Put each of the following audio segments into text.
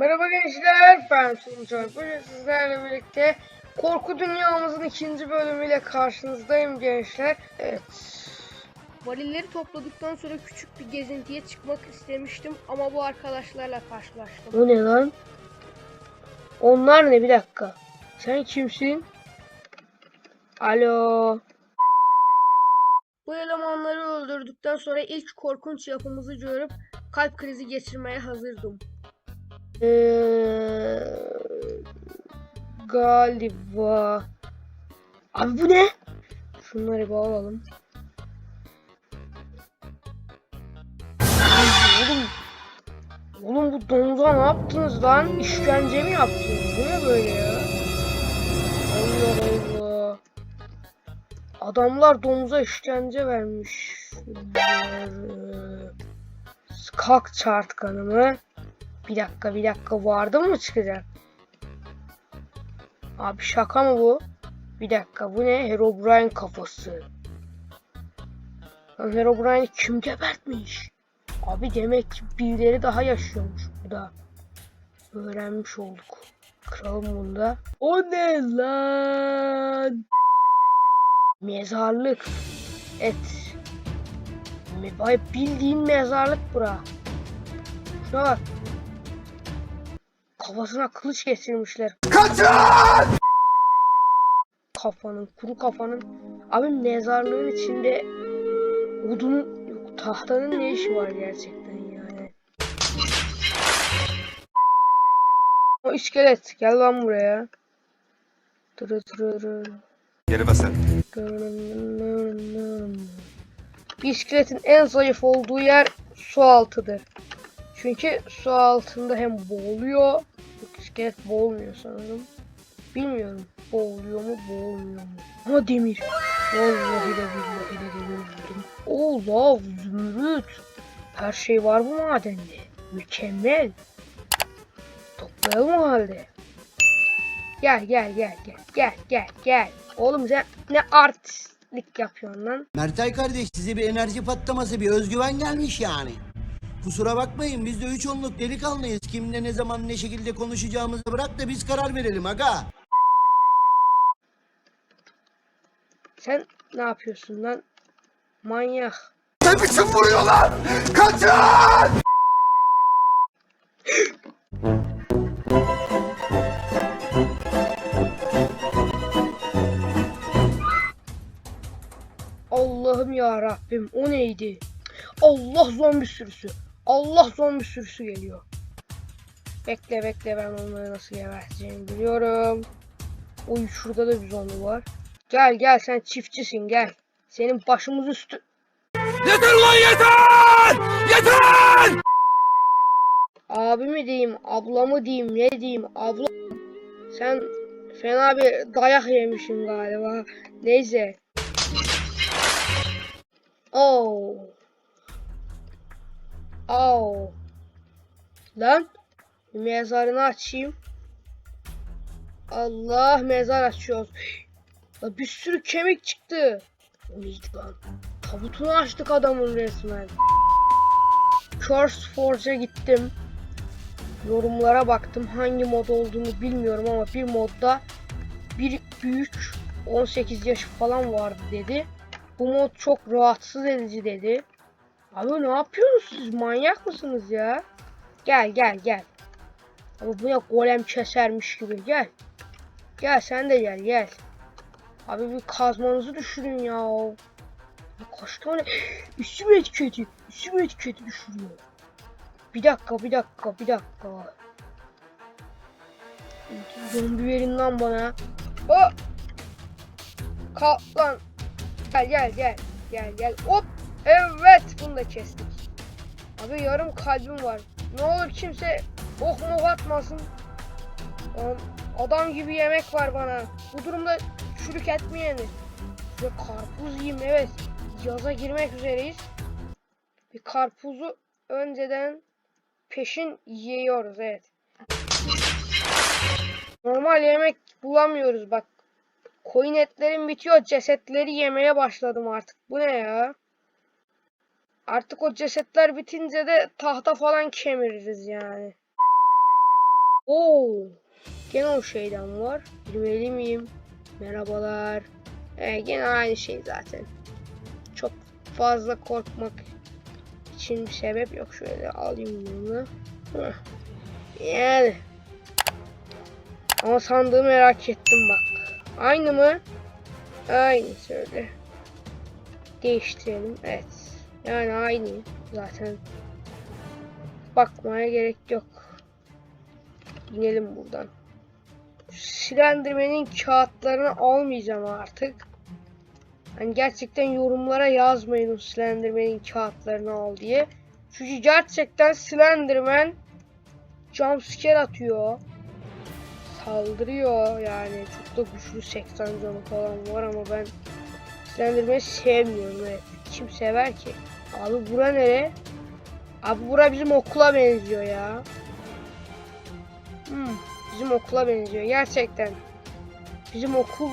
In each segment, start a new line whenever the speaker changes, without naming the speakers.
Merhaba gençler, ben Sunçay. Bugün sizlerle birlikte Korku Dünyamızın ikinci bölümüyle karşınızdayım gençler. Evet.
Varilleri topladıktan sonra küçük bir gezintiye çıkmak istemiştim ama bu arkadaşlarla karşılaştım.
O ne lan? Onlar ne? Bir dakika. Sen kimsin? Alo.
Bu elemanları öldürdükten sonra ilk korkunç yapımızı görüp kalp krizi geçirmeye hazırdım.
Ee, galiba. Abi bu ne? Şunları bir alalım. Oğlum, oğlum bu domuza ne yaptınız lan? İşkence mi yaptınız? Bu ne böyle ya? Allah Allah. Adamlar domuza işkence vermiş. Kalk çart kanımı. Bir dakika bir dakika vardı mı çıkacak? Abi şaka mı bu? Bir dakika bu ne? Herobrine kafası. Lan Herobrine'i kim gebertmiş? Abi demek ki birileri daha yaşıyormuş burada. Öğrenmiş olduk. Kıralım bunu da. O ne lan? Mezarlık. Et. Vay bildiğin mezarlık bura. Şuna bak. Kafasına kılıç geçirmişler. Kaçın! Kafanın, kuru kafanın. Abi mezarlığın içinde odun yok, tahtanın ne işi var gerçekten yani. O iskelet gel lan buraya. Tırı tırı tırı.
Geri basın.
Bir iskeletin en zayıf olduğu yer su altıdır. Çünkü su altında hem boğuluyor. İskelet boğulmuyor sanırım. Bilmiyorum. Boğuluyor mu boğulmuyor mu. Ama demir. Vallahi de billahi de demir buldum. Oo lav, zümrüt. Her şey var bu madende. Mükemmel. Toplayalım o halde. Gel gel gel gel gel gel gel. Oğlum sen ne artistlik yapıyorsun lan?
Mertay kardeş size bir enerji patlaması, bir özgüven gelmiş yani. Kusura bakmayın biz de üç onluk delikanlıyız. Kimle ne zaman ne şekilde konuşacağımızı bırak da biz karar verelim aga.
Sen ne yapıyorsun lan? Manyak.
Ne biçim vuruyorlar? Kaçın!
Allah'ım ya Rabbim o neydi? Allah zombi sürüsü. Allah zombi sürüsü geliyor. Bekle bekle ben onları nasıl geberteceğimi biliyorum. Oy şurada da bir zombi var. Gel gel sen çiftçisin gel. Senin başımız üstü.
Yeter lan yeter! Yeter!
Abi mi diyeyim, abla mı diyeyim, ne diyeyim, abla. Sen fena bir dayak yemişsin galiba. Neyse. Oh. Oh. Lan. Mezarını açayım. Allah mezar açıyoruz. La bir sürü kemik çıktı. Neydi lan? Tabutunu açtık adamın resmen. Curse Forge'a gittim yorumlara baktım. Hangi mod olduğunu bilmiyorum ama bir modda bir büyük 18 yaş falan vardı dedi. Bu mod çok rahatsız edici dedi. Abi ne yapıyorsunuz siz? Manyak mısınız ya? Gel gel gel. Abi bu ne golem kesermiş gibi gel. Gel sen de gel gel. Abi bir kazmanızı düşürün ya. Kaç tane üstüm etiketi, üstüm etiketi düşürüyor. Bir dakika, bir dakika, bir dakika. Zombi verin lan bana. O! Kalk lan. Gel gel gel. Gel gel. Hop. Evet. Bunu da kestik. Abi yarım kalbim var. Ne olur kimse ok mok atmasın. Adam gibi yemek var bana. Bu durumda çürük et mi yenir? Ve karpuz yiyeyim evet. Yaza girmek üzereyiz. Bir karpuzu önceden peşin yiyoruz evet. Normal yemek bulamıyoruz bak. Koyun etlerim bitiyor. Cesetleri yemeye başladım artık. Bu ne ya? Artık o cesetler bitince de tahta falan kemiririz yani. Oo. Gene o şeyden var. Girmeli miyim? Merhabalar. Ee, gene aynı şey zaten. Çok fazla korkmak için bir sebep yok. Şöyle alayım bunu. Yani. Ama sandığı merak ettim bak. Aynı mı? Aynı söyle. Değiştirelim. Evet. Yani aynı zaten. Bakmaya gerek yok. İnelim buradan. Slenderman'in kağıtlarını almayacağım artık. Hani gerçekten yorumlara yazmayın o Slenderman'in kağıtlarını al diye. Çünkü gerçekten Slenderman jumpscare atıyor. Saldırıyor yani. Çok da güçlü 80 canı falan var ama ben Slenderman'i sevmiyorum evet. Kim sever ki? Abi bura nere? Abi bura bizim okula benziyor ya. Hmm, bizim okula benziyor gerçekten. Bizim okul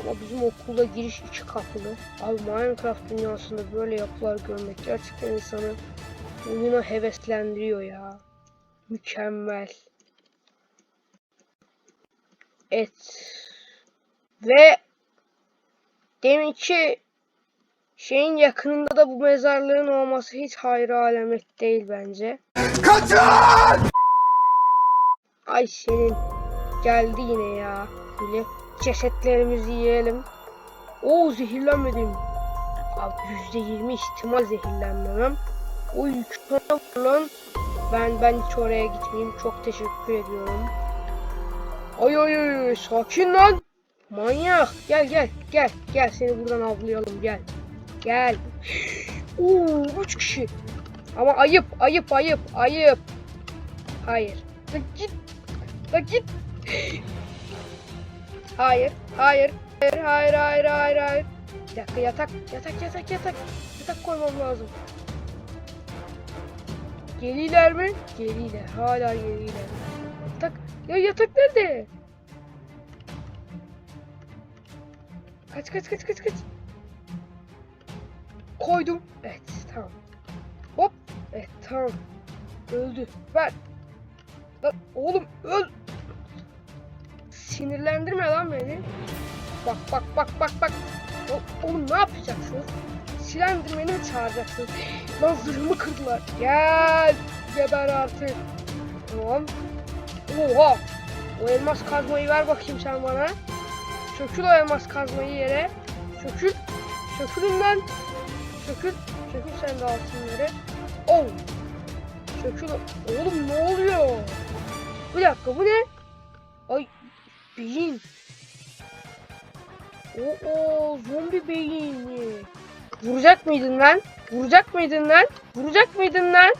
ama bizim okulda giriş iki kapılı. Abi Minecraft dünyasında böyle yapılar görmek gerçekten insanı oyuna heveslendiriyor ya. Mükemmel. Evet. Ve deminki şeyin yakınında da bu mezarlığın olması hiç hayra alamet değil bence.
Kaçın!
Ay senin geldi yine ya. Böyle cesetlerimizi yiyelim. Oo zehirlenmedim. Abi yüzde yirmi ihtimal zehirlenmemem. O yüksek lan. Ben ben hiç oraya gitmeyeyim. Çok teşekkür ediyorum. Ay ay ay ay, sakin lan. Manyak. Gel gel gel gel seni buradan avlayalım gel. Gel. Oo üç kişi. Ama ayıp ayıp ayıp ayıp. Hayır. Lan git. Lan git. Hayır, hayır, hayır, hayır, hayır, hayır, hayır. Bir dakika yatak, yatak, yatak, yatak. Yatak koymam lazım. Geliler mi? Geliler, hala geliler. Yatak, ya yatak nerede? Kaç, kaç, kaç, kaç, kaç. Koydum. Evet, tamam. Hop. Evet, tamam. Öldü. Ver. Lan oğlum öl. Sinirlendirme lan beni. Bak bak bak bak bak. O- Oğlum ne yapacaksınız? Silendirmeni mi çağıracaksınız? Lan zırhımı kırdılar. Gel. Geber artık. Tamam. Oha. O elmas kazmayı ver bakayım sen bana. Sökül o elmas kazmayı yere. Sökül. Sökülün lan. Sökül. Sökül sen de altınları. Oh. Sökül. Oğlum ne oluyor? Bir dakika bu ne? Ay beyin. Oo zombi beyni. Vuracak mıydın lan? Vuracak mıydın lan? Vuracak mıydın lan?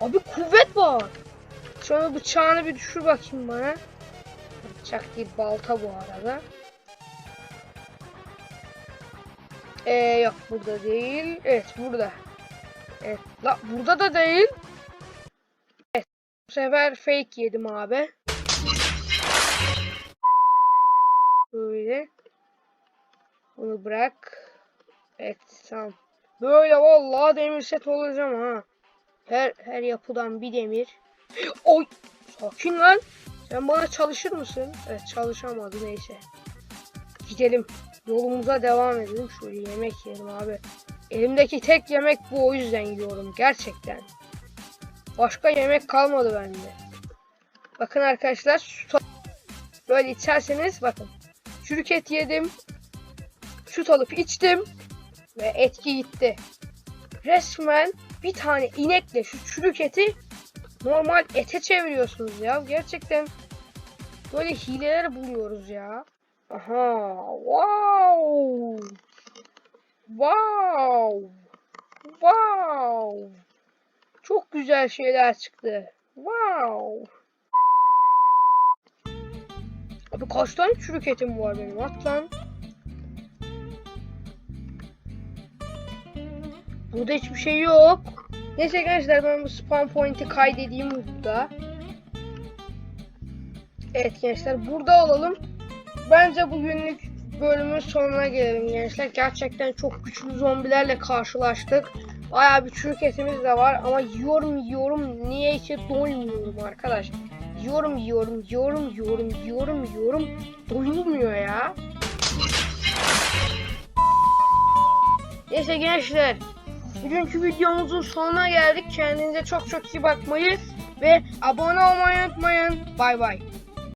Abi kuvvet var. Sonra bıçağını bir düşür bakayım bana. Bıçak değil balta bu arada. Ee yok burada değil. Evet burada. Evet la burada da değil. Evet bu sefer fake yedim abi. Böyle. Bunu bırak. Evet tamam. Böyle vallahi demir set olacağım ha. Her her yapıdan bir demir. Oy! Sakin lan. Sen bana çalışır mısın? Evet çalışamadı neyse. Gidelim. Yolumuza devam edelim. Şöyle yemek yiyelim abi. Elimdeki tek yemek bu o yüzden yiyorum gerçekten. Başka yemek kalmadı bende. Bakın arkadaşlar su böyle içerseniz bakın. Çürük et yedim. Süt alıp içtim. Ve etki gitti. Resmen bir tane inekle şu çürük eti normal ete çeviriyorsunuz ya. Gerçekten böyle hileler buluyoruz ya. Aha. Wow. Wow. Wow. Çok güzel şeyler çıktı. Wow. Abi kaç tane çürük etim var benim at lan. Burada hiçbir şey yok. Neyse gençler ben bu spawn point'i kaydedeyim burada. Evet gençler burada olalım. Bence bugünlük bölümün sonuna gelelim gençler. Gerçekten çok güçlü zombilerle karşılaştık. Bayağı bir çürük etimiz de var ama yiyorum yiyorum niyeyse doymuyorum arkadaş. Yorum yiyorum, yorum yiyorum, yorum yiyorum. Doyulmuyor ya. Neyse gençler. Bugünkü videomuzun sonuna geldik. Kendinize çok çok iyi bakmayı ve abone olmayı unutmayın. Bay bay.